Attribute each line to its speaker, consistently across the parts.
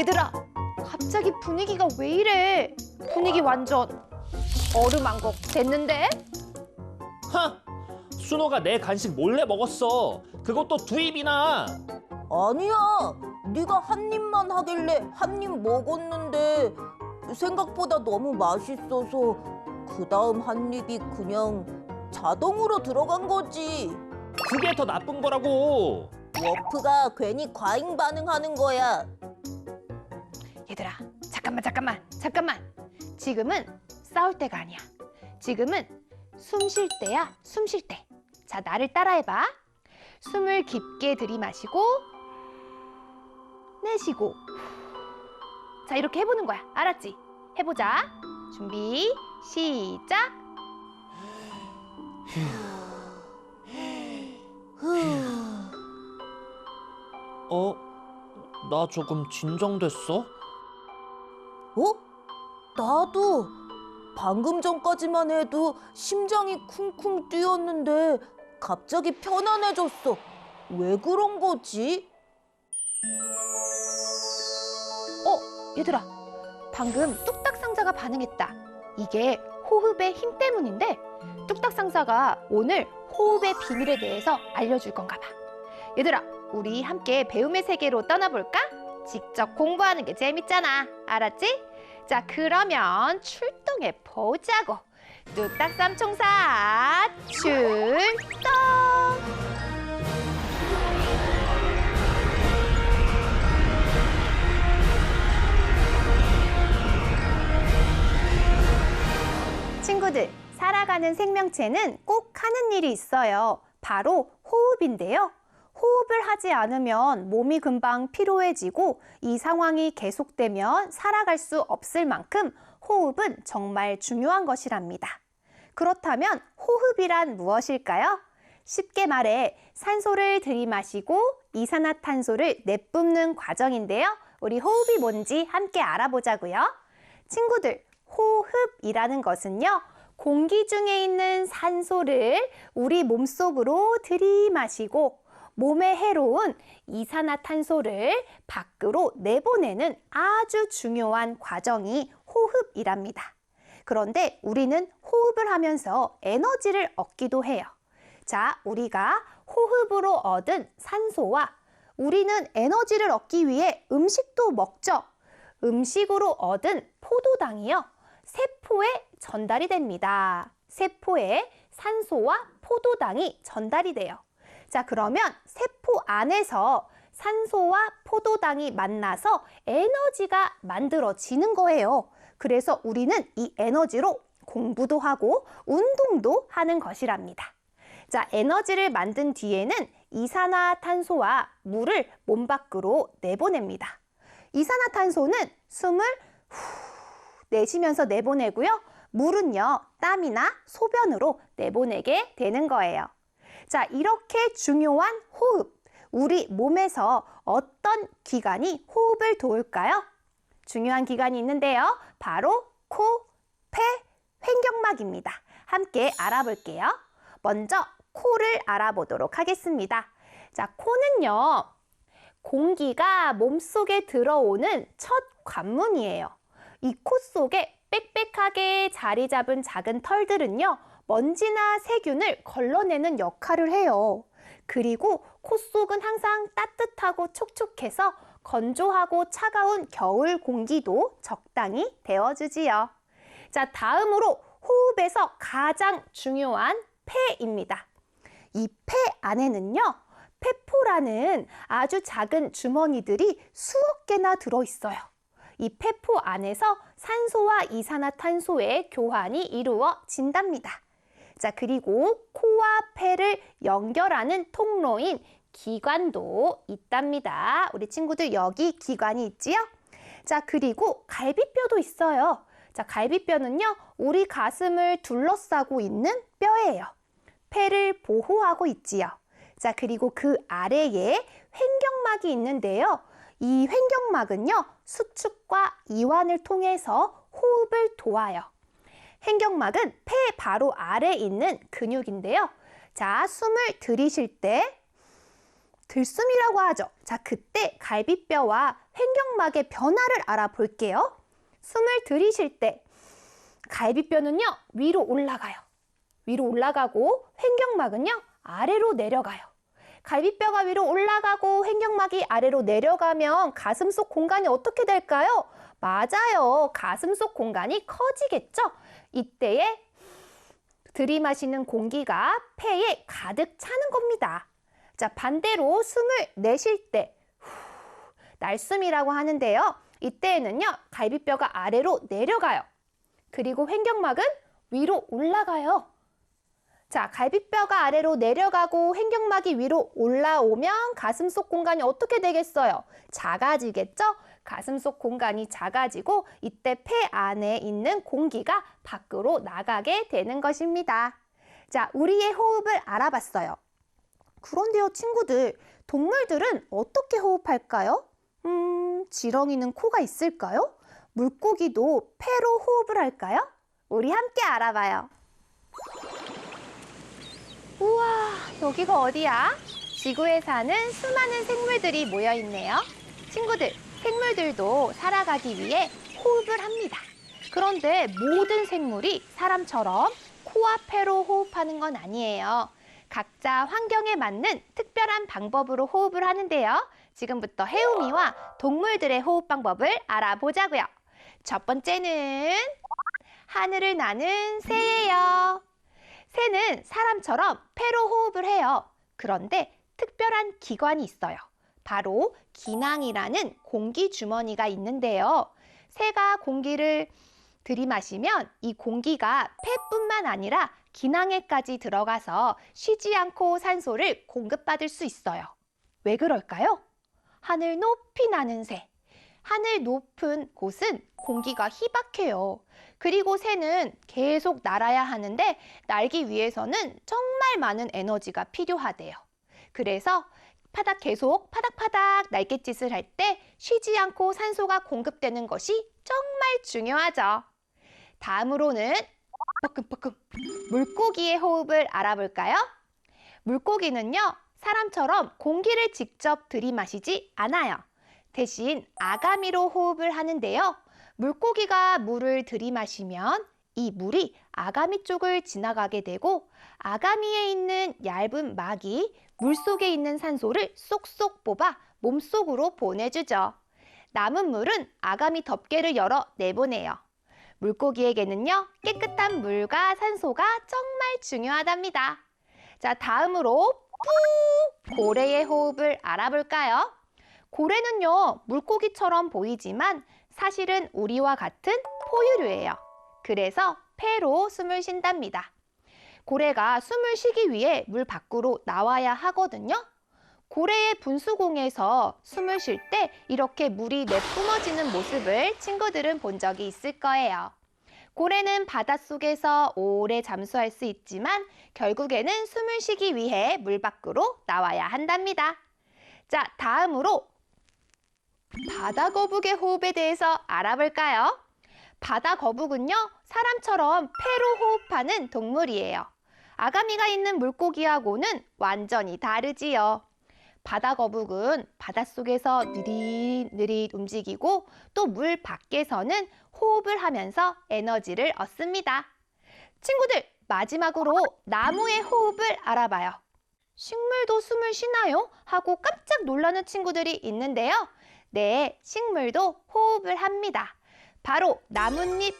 Speaker 1: 얘들아, 갑자기 분위기가 왜 이래? 분위기 완전 얼음한곡 됐는데?
Speaker 2: 하! 순호가 내 간식 몰래 먹었어. 그것도 두 입이나.
Speaker 3: 아니야. 네가 한 입만 하길래 한 입 먹었는데 생각보다 너무 맛있어서 그 다음 한 입이 그냥 자동으로 들어간 거지.
Speaker 2: 그게 더 나쁜 거라고.
Speaker 3: 워프가 괜히 과잉 반응하는 거야.
Speaker 1: 얘들아, 잠깐만, 잠깐만, 잠깐만. 지금은 싸울 때가 아니야. 지금은 숨 쉴 때야, 숨 쉴 때. 자, 나를 따라해봐. 숨을 깊게 들이마시고, 내쉬고. 자, 이렇게 해보는 거야. 알았지? 해보자. 준비, 시작.
Speaker 2: 어? 나 조금 진정됐어?
Speaker 3: 어? 나도 방금 전까지만 해도 심장이 쿵쿵 뛰었는데 갑자기 편안해졌어. 왜 그런 거지?
Speaker 1: 어, 얘들아. 방금 뚝딱 상자가 반응했다. 이게 호흡의 힘 때문인데 뚝딱 상자가 오늘 호흡의 비밀에 대해서 알려줄 건가 봐. 얘들아, 우리 함께 배움의 세계로 떠나볼까? 직접 공부하는 게 재밌잖아. 알았지? 자, 그러면 출동해 보자고. 뚝딱 삼총사 출동! 친구들, 살아가는 생명체는 꼭 하는 일이 있어요. 바로 호흡인데요. 호흡을 하지 않으면 몸이 금방 피로해지고 이 상황이 계속되면 살아갈 수 없을 만큼 호흡은 정말 중요한 것이랍니다. 그렇다면 호흡이란 무엇일까요? 쉽게 말해 산소를 들이마시고 이산화탄소를 내뿜는 과정인데요. 우리 호흡이 뭔지 함께 알아보자고요. 친구들, 호흡이라는 것은요. 공기 중에 있는 산소를 우리 몸속으로 들이마시고 몸에 해로운 이산화탄소를 밖으로 내보내는 아주 중요한 과정이 호흡이랍니다. 그런데 우리는 호흡을 하면서 에너지를 얻기도 해요. 자, 우리가 호흡으로 얻은 산소와 우리는 에너지를 얻기 위해 음식도 먹죠. 음식으로 얻은 포도당이요. 세포에 전달이 됩니다. 세포에 산소와 포도당이 전달이 돼요. 자, 그러면 세포 안에서 산소와 포도당이 만나서 에너지가 만들어지는 거예요. 그래서 우리는 이 에너지로 공부도 하고 운동도 하는 것이랍니다. 자, 에너지를 만든 뒤에는 이산화탄소와 물을 몸 밖으로 내보냅니다. 이산화탄소는 숨을 후 내쉬면서 내보내고요. 물은요, 땀이나 소변으로 내보내게 되는 거예요. 자, 이렇게 중요한 호흡. 우리 몸에서 어떤 기관이 호흡을 도울까요? 중요한 기관이 있는데요. 바로 코, 폐, 횡격막입니다. 함께 알아볼게요. 먼저 코를 알아보도록 하겠습니다. 자, 코는요. 공기가 몸속에 들어오는 첫 관문이에요. 이 코 속에 빽빽하게 자리 잡은 작은 털들은요, 먼지나 세균을 걸러내는 역할을 해요. 그리고 코 속은 항상 따뜻하고 촉촉해서 건조하고 차가운 겨울 공기도 적당히 데워주지요. 자, 다음으로 호흡에서 가장 중요한 폐입니다. 이 폐 안에는요, 폐포라는 아주 작은 주머니들이 수억 개나 들어있어요. 이 폐포 안에서 산소와 이산화탄소의 교환이 이루어진답니다. 자, 그리고 코와 폐를 연결하는 통로인 기관도 있답니다. 우리 친구들 여기 기관이 있지요? 자, 그리고 갈비뼈도 있어요. 자, 갈비뼈는요, 우리 가슴을 둘러싸고 있는 뼈예요. 폐를 보호하고 있지요. 자, 그리고 그 아래에 횡격막이 있는데요. 이 횡격막은요, 수축과 이완을 통해서 호흡을 도와요. 횡격막은 폐 바로 아래 있는 근육인데요. 자, 숨을 들이쉴 때 들숨이라고 하죠. 자, 그때 갈비뼈와 횡격막의 변화를 알아볼게요. 숨을 들이쉴 때 갈비뼈는요, 위로 올라가요. 위로 올라가고 횡격막은요, 아래로 내려가요. 갈비뼈가 위로 올라가고 횡격막이 아래로 내려가면 가슴 속 공간이 어떻게 될까요? 맞아요. 가슴 속 공간이 커지겠죠? 이때에 들이마시는 공기가 폐에 가득 차는 겁니다. 자, 반대로 숨을 내쉴 때 후, 날숨이라고 하는데요. 이때에는요, 갈비뼈가 아래로 내려가요. 그리고 횡격막은 위로 올라가요. 자, 갈비뼈가 아래로 내려가고 횡격막이 위로 올라오면 가슴 속 공간이 어떻게 되겠어요? 작아지겠죠? 가슴 속 공간이 작아지고 이때 폐 안에 있는 공기가 밖으로 나가게 되는 것입니다. 자, 우리의 호흡을 알아봤어요. 그런데요, 친구들, 동물들은 어떻게 호흡할까요? 음, 지렁이는 코가 있을까요? 물고기도 폐로 호흡을 할까요? 우리 함께 알아봐요. 우와, 여기가 어디야? 지구에 사는 수많은 생물들이 모여 있네요. 친구들, 생물들도 살아가기 위해 호흡을 합니다. 그런데 모든 생물이 사람처럼 코와 폐로 호흡하는 건 아니에요. 각자 환경에 맞는 특별한 방법으로 호흡을 하는데요. 지금부터 해우미와 동물들의 호흡 방법을 알아보자고요. 첫 번째는 하늘을 나는 새예요. 새는 사람처럼 폐로 호흡을 해요. 그런데 특별한 기관이 있어요. 바로 기낭이라는 공기 주머니가 있는데요. 새가 공기를 들이마시면 이 공기가 폐뿐만 아니라 기낭에까지 들어가서 쉬지 않고 산소를 공급받을 수 있어요. 왜 그럴까요? 하늘 높이 나는 새. 하늘 높은 곳은 공기가 희박해요. 그리고 새는 계속 날아야 하는데 날기 위해서는 정말 많은 에너지가 필요하대요. 그래서 파닥 계속 파닥파닥 날갯짓을 할 때 쉬지 않고 산소가 공급되는 것이 정말 중요하죠. 다음으로는 뻐끔뻐끔 물고기의 호흡을 알아볼까요? 물고기는요, 사람처럼 공기를 직접 들이마시지 않아요. 대신 아가미로 호흡을 하는데요. 물고기가 물을 들이마시면 이 물이 아가미 쪽을 지나가게 되고 아가미에 있는 얇은 막이 물 속에 있는 산소를 쏙쏙 뽑아 몸속으로 보내주죠. 남은 물은 아가미 덮개를 열어 내보내요. 물고기에게는요, 깨끗한 물과 산소가 정말 중요하답니다. 자, 다음으로 푸! 고래의 호흡을 알아볼까요? 고래는요, 물고기처럼 보이지만 사실은 우리와 같은 포유류예요. 그래서 폐로 숨을 쉰답니다. 고래가 숨을 쉬기 위해 물 밖으로 나와야 하거든요. 고래의 분수공에서 숨을 쉴 때 이렇게 물이 내뿜어지는 모습을 친구들은 본 적이 있을 거예요. 고래는 바닷속에서 오래 잠수할 수 있지만 결국에는 숨을 쉬기 위해 물 밖으로 나와야 한답니다. 자, 다음으로 바다 거북의 호흡에 대해서 알아볼까요? 바다 거북은요, 사람처럼 폐로 호흡하는 동물이에요. 아가미가 있는 물고기하고는 완전히 다르지요. 바다 거북은 바닷속에서 느릿느릿 움직이고 또 물 밖에서는 호흡을 하면서 에너지를 얻습니다. 친구들, 마지막으로 나무의 호흡을 알아봐요. 식물도 숨을 쉬나요? 하고 깜짝 놀라는 친구들이 있는데요. 네, 식물도 호흡을 합니다. 바로 나뭇잎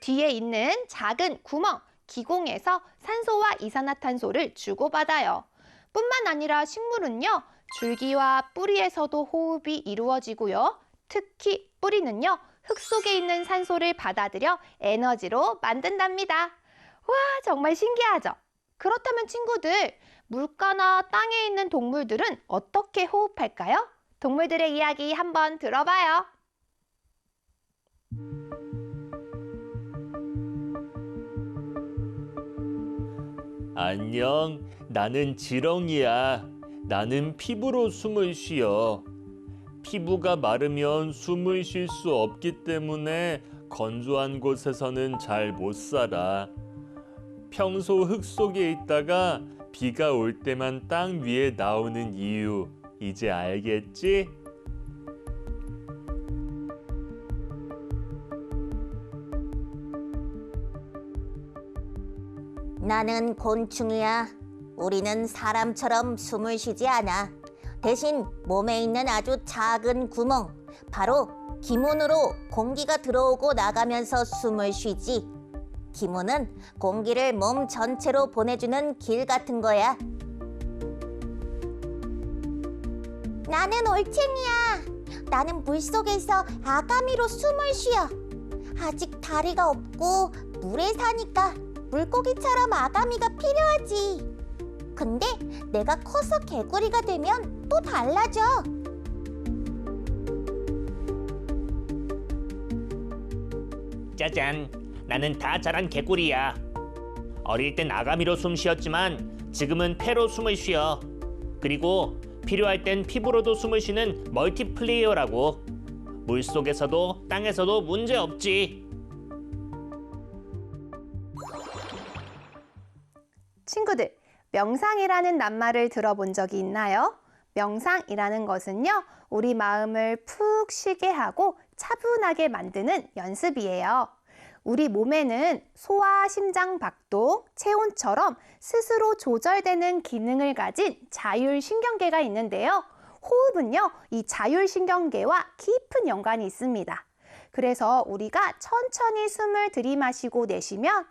Speaker 1: 뒤에 있는 작은 구멍, 기공에서 산소와 이산화탄소를 주고받아요. 뿐만 아니라 식물은요, 줄기와 뿌리에서도 호흡이 이루어지고요. 특히 뿌리는요, 흙 속에 있는 산소를 받아들여 에너지로 만든답니다. 와, 정말 신기하죠? 그렇다면 친구들, 물가나 땅에 있는 동물들은 어떻게 호흡할까요? 동물들의 이야기 한번 들어봐요.
Speaker 2: 안녕, 나는 지렁이야. 나는 피부로 숨을 쉬어. 피부가 마르면 숨을 쉴 수 없기 때문에 건조한 곳에서는 잘 못 살아. 평소 흙 속에 있다가 비가 올 때만 땅 위에 나오는 이유 이제 알겠지?
Speaker 3: 나는 곤충이야. 우리는 사람처럼 숨을 쉬지 않아. 대신 몸에 있는 아주 작은 구멍, 바로 기문으로 공기가 들어오고 나가면서 숨을 쉬지. 기문은 공기를 몸 전체로 보내주는 길 같은 거야. 나는 올챙이야. 나는 물 속에서 아가미로 숨을 쉬어. 아직 다리가 없고 물에 사니까 물고기처럼 아가미가 필요하지. 근데 내가 커서 개구리가 되면 또 달라져.
Speaker 2: 짜잔, 나는 다 자란 개구리야. 어릴 땐 아가미로 숨 쉬었지만 지금은 폐로 숨을 쉬어. 그리고 필요할 땐 피부로도 숨을 쉬는 멀티플레이어라고. 물 속에서도 땅에서도 문제 없지.
Speaker 1: 친구들, 명상이라는 낱말을 들어본 적이 있나요? 명상이라는 것은요, 우리 마음을 푹 쉬게 하고 차분하게 만드는 연습이에요. 우리 몸에는 소화, 심장 박동, 체온처럼 스스로 조절되는 기능을 가진 자율신경계가 있는데요. 호흡은요, 이 자율신경계와 깊은 연관이 있습니다. 그래서 우리가 천천히 숨을 들이마시고 내쉬면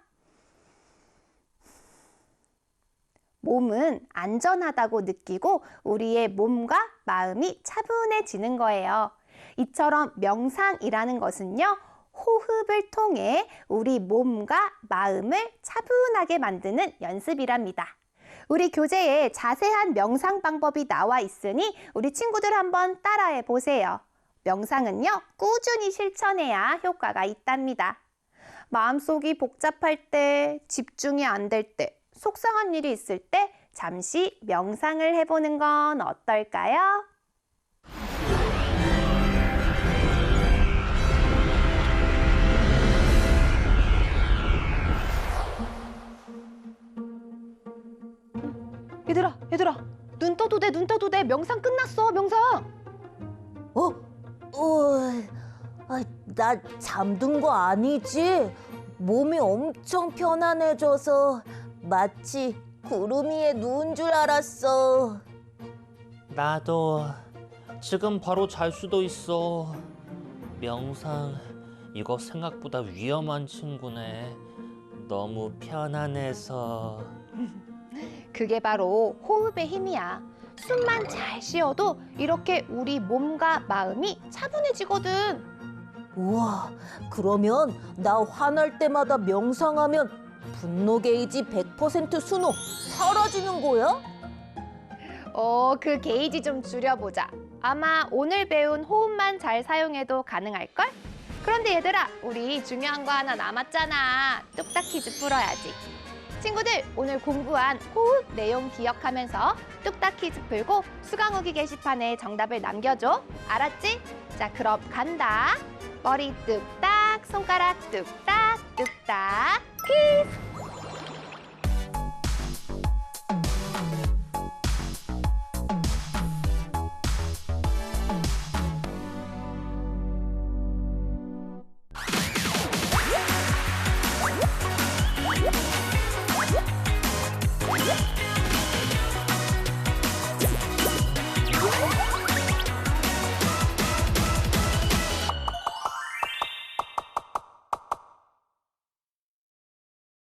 Speaker 1: 몸은 안전하다고 느끼고 우리의 몸과 마음이 차분해지는 거예요. 이처럼 명상이라는 것은요, 호흡을 통해 우리 몸과 마음을 차분하게 만드는 연습이랍니다. 우리 교재에 자세한 명상 방법이 나와 있으니 우리 친구들 한번 따라해 보세요. 명상은요, 꾸준히 실천해야 효과가 있답니다. 마음속이 복잡할 때, 집중이 안 될 때, 속상한 일이 있을 때 잠시 명상을 해보는 건 어떨까요? 얘들아, 얘들아, 눈 떠도 돼, 눈 떠도 돼. 명상 끝났어, 명상.
Speaker 3: 어? 어, 아, 나 잠든 거 아니지? 몸이 엄청 편안해져서 마치 구름 위에 누운 줄 알았어.
Speaker 2: 나도 지금 바로 잘 수도 있어. 명상 이거 생각보다 위험한 친구네. 너무 편안해서.
Speaker 1: 그게 바로 호흡의 힘이야. 숨만 잘 쉬어도 이렇게 우리 몸과 마음이 차분해지거든.
Speaker 3: 우와, 그러면 나 화날 때마다 명상하면 분노 게이지 100% 순호 사라지는 거야?
Speaker 1: 어, 그 게이지 좀 줄여보자. 아마 오늘 배운 호흡만 잘 사용해도 가능할걸? 그런데 얘들아, 우리 중요한 거 하나 남았잖아. 뚝딱 퀴즈 풀어야지. 친구들, 오늘 공부한 호흡 내용 기억하면서 뚝딱 퀴즈 풀고 수강 후기 게시판에 정답을 남겨줘. 알았지? 자, 그럼 간다. 머리 뚝딱, 손가락 뚝딱, 뚝딱, 퀴즈!